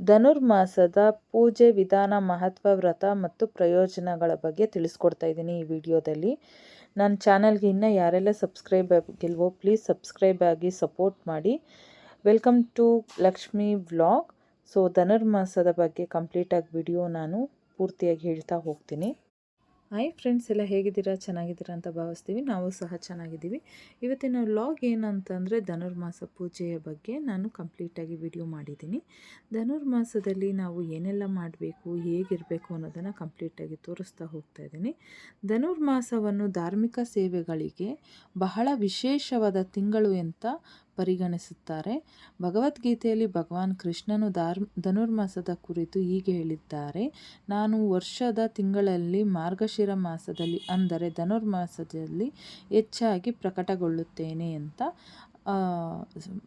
ಧನುರ್ಮಾಸದ ಪೂಜೆ ವಿಧಾನ, ಮಹತ್ವ, ವ್ರತ ಮತ್ತು ಪ್ರಯೋಜನಗಳ ಬಗ್ಗೆ ತಿಳಿಸ್ಕೊಡ್ತಾ ಇದ್ದೀನಿ ಈ ವಿಡಿಯೋದಲ್ಲಿ. ನನ್ನ ಚಾನಲ್ಗೆ ಇನ್ನೂ ಯಾರೆಲ್ಲ ಸಬ್ಸ್ಕ್ರೈಬ್ ಆಗಿಲ್ವೋ ಪ್ಲೀಸ್ ಸಬ್ಸ್ಕ್ರೈಬ್ ಆಗಿ ಸಪೋರ್ಟ್ ಮಾಡಿ. Welcome to Lakshmi vlog. So, ಧನುರ್ಮಾಸದ ಬಗ್ಗೆ ಕಂಪ್ಲೀಟಾಗಿ ವಿಡಿಯೋ ನಾನು ಪೂರ್ತಿಯಾಗಿ ಹೇಳ್ತಾ ಹೋಗ್ತೀನಿ. ಹಾಯ್ ಫ್ರೆಂಡ್ಸ್ ಎಲ್ಲ ಹೇಗಿದ್ದೀರಾ? ಚೆನ್ನಾಗಿದ್ದೀರಾ ಅಂತ ಭಾವಿಸ್ತೀವಿ. ನಾವು ಸಹ ಚೆನ್ನಾಗಿದ್ದೀವಿ. ಇವತ್ತಿನ ಲಾಗ್ ಏನಂತಂದರೆ ಧನುರ್ಮಾಸ ಪೂಜೆಯ ಬಗ್ಗೆ ನಾನು ಕಂಪ್ಲೀಟಾಗಿ ವಿಡಿಯೋ ಮಾಡಿದ್ದೀನಿ. ಧನುರ್ಮಾಸದಲ್ಲಿ ನಾವು ಏನೆಲ್ಲ ಮಾಡಬೇಕು, ಹೇಗಿರಬೇಕು ಅನ್ನೋದನ್ನು ಕಂಪ್ಲೀಟಾಗಿ ತೋರಿಸ್ತಾ ಹೋಗ್ತಾ ಇದ್ದೀನಿ. ಧನುರ್ಮಾಸವನ್ನು ಧಾರ್ಮಿಕ ಸೇವೆಗಳಿಗೆ ಬಹಳ ವಿಶೇಷವಾದ ತಿಂಗಳು ಅಂತ ಪರಿಗಣಿಸುತ್ತಾರೆ. ಭಗವದ್ಗೀತೆಯಲ್ಲಿ ಭಗವಾನ್ ಕೃಷ್ಣನು ಧಾರ್ ಧನುರ್ಮಾಸದ ಕುರಿತು ಹೀಗೆ ಹೇಳಿದ್ದಾರೆ. ನಾನು ವರ್ಷದ ತಿಂಗಳಲ್ಲಿ ಮಾರ್ಗಶಿರ ಮಾಸದಲ್ಲಿ ಅಂದರೆ ಧನುರ್ಮಾಸದಲ್ಲಿ ಹೆಚ್ಚಾಗಿ ಪ್ರಕಟಗೊಳ್ಳುತ್ತೇನೆ ಅಂತ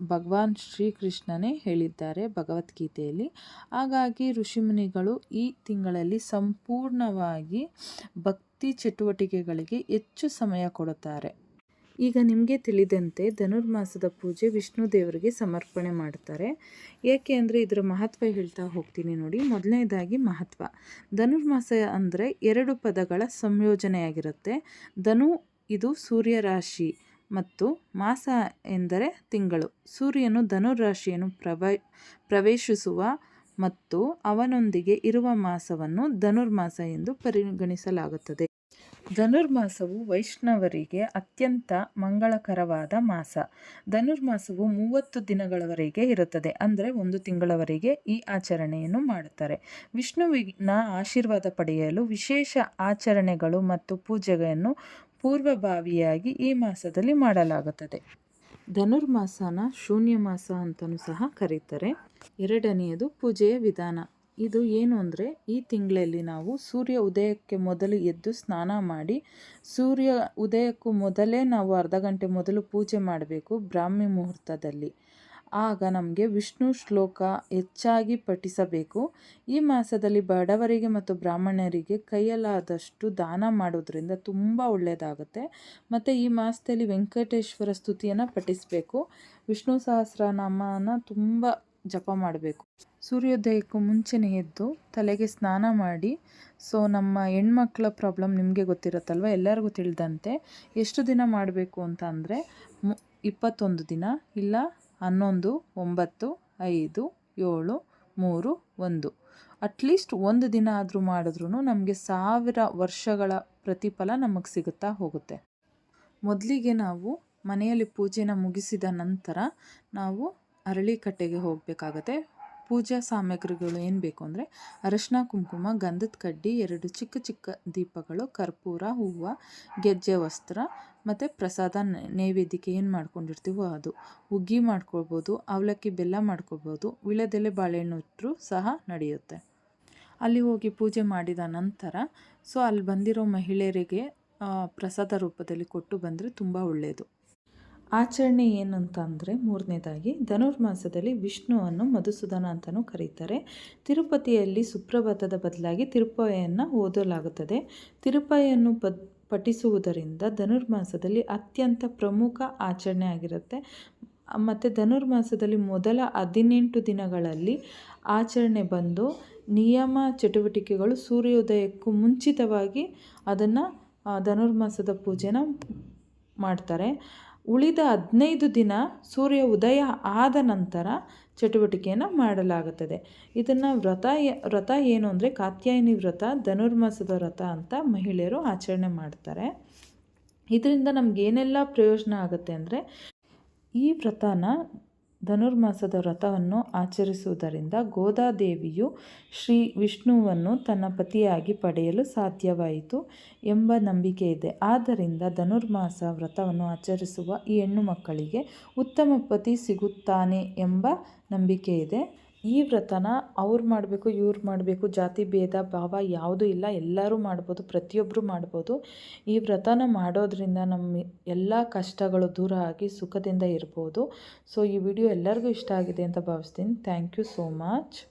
ಭಗವಾನ್ ಶ್ರೀಕೃಷ್ಣನೇ ಹೇಳಿದ್ದಾರೆ ಭಗವದ್ಗೀತೆಯಲ್ಲಿ. ಹಾಗಾಗಿ ಋಷಿಮುನಿಗಳು ಈ ತಿಂಗಳಲ್ಲಿ ಸಂಪೂರ್ಣವಾಗಿ ಭಕ್ತಿ ಚಟುವಟಿಕೆಗಳಿಗೆ ಹೆಚ್ಚು ಸಮಯ ಕೊಡುತ್ತಾರೆ. ಈಗ ನಿಮಗೆ ತಿಳಿದಂತೆ ಧನುರ್ಮಾಸದ ಪೂಜೆ ವಿಷ್ಣು ದೇವರಿಗೆ ಸಮರ್ಪಣೆ ಮಾಡ್ತಾರೆ. ಏಕೆ ಅಂದರೆ ಇದರ ಮಹತ್ವ ಹೇಳ್ತಾ ಹೋಗ್ತೀನಿ ನೋಡಿ. ಮೊದಲನೇದಾಗಿ ಮಹತ್ವ. ಧನುರ್ಮಾಸ ಅಂದರೆ ಎರಡು ಪದಗಳ ಸಂಯೋಜನೆಯಾಗಿರುತ್ತೆ. ಧನು ಇದು ಸೂರ್ಯ ರಾಶಿ ಮತ್ತು ಮಾಸ ಎಂದರೆ ತಿಂಗಳು. ಸೂರ್ಯನು ಧನುರಾಶಿಯನ್ನು ಪ್ರವ, ಪ್ರವೇಶಿಸುವ ಮತ್ತು ಅವನೊಂದಿಗೆ ಇರುವ ಮಾಸವನ್ನು ಧನುರ್ಮಾಸ ಎಂದು ಪರಿಗಣಿಸಲಾಗುತ್ತದೆ. ಧನುರ್ಮಾಸವು ವೈಷ್ಣವರಿಗೆ ಅತ್ಯಂತ ಮಂಗಳಕರವಾದ ಮಾಸ. ಧನುರ್ಮಾಸವು ಮೂವತ್ತು ದಿನಗಳವರೆಗೆ ಇರುತ್ತದೆ. ಅಂದರೆ ಒಂದು ತಿಂಗಳವರೆಗೆ ಈ ಆಚರಣೆಯನ್ನು ಮಾಡುತ್ತಾರೆ. ವಿಷ್ಣುವಿನ ಆಶೀರ್ವಾದ ಪಡೆಯಲು ವಿಶೇಷ ಆಚರಣೆಗಳು ಮತ್ತು ಪೂಜೆಗಳನ್ನು ಪೂರ್ವಭಾವಿಯಾಗಿ ಈ ಮಾಸದಲ್ಲಿ ಮಾಡಲಾಗುತ್ತದೆ. ಧನುರ್ಮಾಸನ ಶೂನ್ಯ ಮಾಸ ಅಂತಲೂ ಸಹ ಕರೀತಾರೆ. ಎರಡನೆಯದು ಪೂಜೆಯ ವಿಧಾನ. ಇದು ಏನು ಅಂದರೆ, ಈ ತಿಂಗಳಲ್ಲಿ ನಾವು ಸೂರ್ಯ ಉದಯಕ್ಕೆ ಮೊದಲು ಎದ್ದು ಸ್ನಾನ ಮಾಡಿ, ಸೂರ್ಯ ಉದಯಕ್ಕೂ ಮೊದಲೇ ನಾವು ಅರ್ಧ ಗಂಟೆ ಮೊದಲು ಪೂಜೆ ಮಾಡಬೇಕು ಬ್ರಾಹ್ಮಿ ಮುಹೂರ್ತದಲ್ಲಿ. ಆಗ ನಮಗೆ ವಿಷ್ಣು ಶ್ಲೋಕ ಹೆಚ್ಚಾಗಿ ಪಠಿಸಬೇಕು. ಈ ಮಾಸದಲ್ಲಿ ಬಡವರಿಗೆ ಮತ್ತು ಬ್ರಾಹ್ಮಣರಿಗೆ ಕೈಯಲ್ಲಾದಷ್ಟು ದಾನ ಮಾಡೋದ್ರಿಂದ ತುಂಬ ಒಳ್ಳೆಯದಾಗುತ್ತೆ ಮತ್ತು ಈ ಮಾಸದಲ್ಲಿ ವೆಂಕಟೇಶ್ವರ ಸ್ತುತಿಯನ್ನು ಪಠಿಸಬೇಕು. ವಿಷ್ಣು ಸಹಸ್ರನಾಮನ ತುಂಬ ಜಪ ಮಾಡಬೇಕು. ಸೂರ್ಯೋದಯಕ್ಕೂ ಮುಂಚೆನೇ ಎದ್ದು ತಲೆಗೆ ಸ್ನಾನ ಮಾಡಿ, ಸೊ ನಮ್ಮ ಹೆಣ್ಮಕ್ಳ ಪ್ರಾಬ್ಲಮ್ ನಿಮಗೆ ಗೊತ್ತಿರುತ್ತಲ್ವ? ಎಲ್ಲರಿಗೂ ತಿಳಿದಂತೆ ಎಷ್ಟು ದಿನ ಮಾಡಬೇಕು ಅಂತ ಅಂದರೆ ಇಪ್ಪತ್ತೊಂದು ದಿನ, ಇಲ್ಲ ಹನ್ನೊಂದು, ಒಂಬತ್ತು, ಐದು, ಏಳು, ಮೂರು, ಒಂದು. ಅಟ್ಲೀಸ್ಟ್ ಒಂದು ದಿನ ಆದರೂ ಮಾಡಿದ್ರೂ ನಮಗೆ ಸಾವಿರ ವರ್ಷಗಳ ಪ್ರತಿಫಲ ನಮಗೆ ಸಿಗುತ್ತಾ ಹೋಗುತ್ತೆ. ಮೊದಲಿಗೆ ನಾವು ಮನೆಯಲ್ಲಿ ಪೂಜೆನ ಮುಗಿಸಿದ ನಂತರ ನಾವು ಅರಳಿಕಟ್ಟೆಗೆ ಹೋಗಬೇಕಾಗತ್ತೆ. ಪೂಜಾ ಸಾಮಗ್ರಿಗಳು ಏನು ಬೇಕು ಅಂದರೆ ಅರಶಿನ, ಕುಂಕುಮ, ಗಂಧದ ಕಡ್ಡಿ, ಎರಡು ಚಿಕ್ಕ ಚಿಕ್ಕ ದೀಪಗಳು, ಕರ್ಪೂರ, ಹೂವು, ಗೆಜ್ಜೆ ವಸ್ತ್ರ ಮತ್ತು ಪ್ರಸಾದ ನೈವೇದ್ಯಕ್ಕೆ ಏನು ಮಾಡ್ಕೊಂಡಿರ್ತೀವೋ ಅದು. ಹುಗ್ಗಿ ಮಾಡ್ಕೊಳ್ಬೋದು, ಅವಲಕ್ಕಿ ಬೆಲ್ಲ ಮಾಡ್ಕೊಳ್ಬೋದು ವಿಳೆದೆಲೆ ಬಾಳೆಹಣ್ಣು ಇಟ್ಟರು ಸಹ ನಡೆಯುತ್ತೆ. ಅಲ್ಲಿ ಹೋಗಿ ಪೂಜೆ ಮಾಡಿದ ನಂತರ, ಸೊ ಅಲ್ಲಿ ಬಂದಿರೋ ಮಹಿಳೆಯರಿಗೆ ಪ್ರಸಾದ ರೂಪದಲ್ಲಿ ಕೊಟ್ಟು ಬಂದರೆ ತುಂಬ ಒಳ್ಳೆಯದು ಆಚರಣೆ ಏನಂತ ಅಂದರೆ ಮೂರನೇದಾಗಿ, ಧನುರ್ಮಾಸದಲ್ಲಿ ವಿಷ್ಣುವನ್ನು ಮಧುಸೂದನ ಅಂತಲೂ ಕರೀತಾರೆ. ತಿರುಪತಿಯಲ್ಲಿ ಸುಪ್ರಭಾತದ ಬದಲಾಗಿ ತಿರುಪಯನ್ನು ಓದಲಾಗುತ್ತದೆ. ತಿರುಪತಿಯನ್ನು ಪದ್, ಪಠಿಸುವುದರಿಂದ ಧನುರ್ಮಾಸದಲ್ಲಿ ಅತ್ಯಂತ ಪ್ರಮುಖ ಆಚರಣೆ ಆಗಿರುತ್ತೆ. ಮತ್ತು ಧನುರ್ಮಾಸದಲ್ಲಿ ಮೊದಲ ಹದಿನೆಂಟು ದಿನಗಳಲ್ಲಿ ಆಚರಣೆ ಬಂದು ನಿಯಮ ಚಟುವಟಿಕೆಗಳು ಸೂರ್ಯೋದಯಕ್ಕೂ ಮುಂಚಿತವಾಗಿ ಅದನ್ನು ಧನುರ್ಮಾಸದ ಪೂಜೆನ ಮಾಡ್ತಾರೆ. ಉಳಿದ ಹದಿನೈದು ದಿನ ಸೂರ್ಯ ಉದಯ ಆದ ನಂತರ ಚಟುವಟಿಕೆಯನ್ನು ಮಾಡಲಾಗುತ್ತದೆ. ಇದನ್ನು ವ್ರತ ವ್ರತ ಏನು ಅಂದರೆ ಕಾತ್ಯಾಯಿನಿ ವ್ರತ, ಧನುರ್ಮಾಸದ ವ್ರತ ಅಂತ ಮಹಿಳೆಯರು ಆಚರಣೆ ಮಾಡ್ತಾರೆ. ಇದರಿಂದ ನಮಗೇನೆಲ್ಲ ಪ್ರಯೋಜನ ಆಗುತ್ತೆ ಅಂದರೆ ಈ ವ್ರತನ ಧನುರ್ಮಾಸದ ವ್ರತವನ್ನು ಆಚರಿಸುವುದರಿಂದ ಗೋದಾದೇವಿಯು ಶ್ರೀ ವಿಷ್ಣುವನ್ನು ತನ್ನ ಪತಿಯಾಗಿ ಪಡೆಯಲು ಸಾಧ್ಯವಾಯಿತು ಎಂಬ ನಂಬಿಕೆ ಇದೆ. ಆದ್ದರಿಂದ ಧನುರ್ಮಾಸ ವ್ರತವನ್ನು ಆಚರಿಸುವ ಈ ಹೆಣ್ಣು ಮಕ್ಕಳಿಗೆ ಉತ್ತಮ ಪತಿ ಸಿಗುತ್ತಾನೆ ಎಂಬ ನಂಬಿಕೆ ಇದೆ. ಈ ವ್ರತನ ಅವ್ರು ಮಾಡಬೇಕು, ಇವ್ರು ಮಾಡಬೇಕು, ಜಾತಿ ಭೇದ ಭಾವ ಯಾವುದೂ ಇಲ್ಲ, ಎಲ್ಲರೂ ಮಾಡ್ಬೋದು ಪ್ರತಿಯೊಬ್ಬರು ಮಾಡ್ಬೋದು. ಈ ವ್ರತನ ಮಾಡೋದ್ರಿಂದ ನಮ್ಮ ಎಲ್ಲ ಕಷ್ಟಗಳು ದೂರ ಆಗಿ ಸುಖದಿಂದ ಇರ್ಬೋದು. ಸೊ ಈ ವಿಡಿಯೋ ಎಲ್ಲರಿಗೂ ಇಷ್ಟ ಆಗಿದೆ ಅಂತ ಭಾವಿಸ್ತೀನಿ. Thank you so much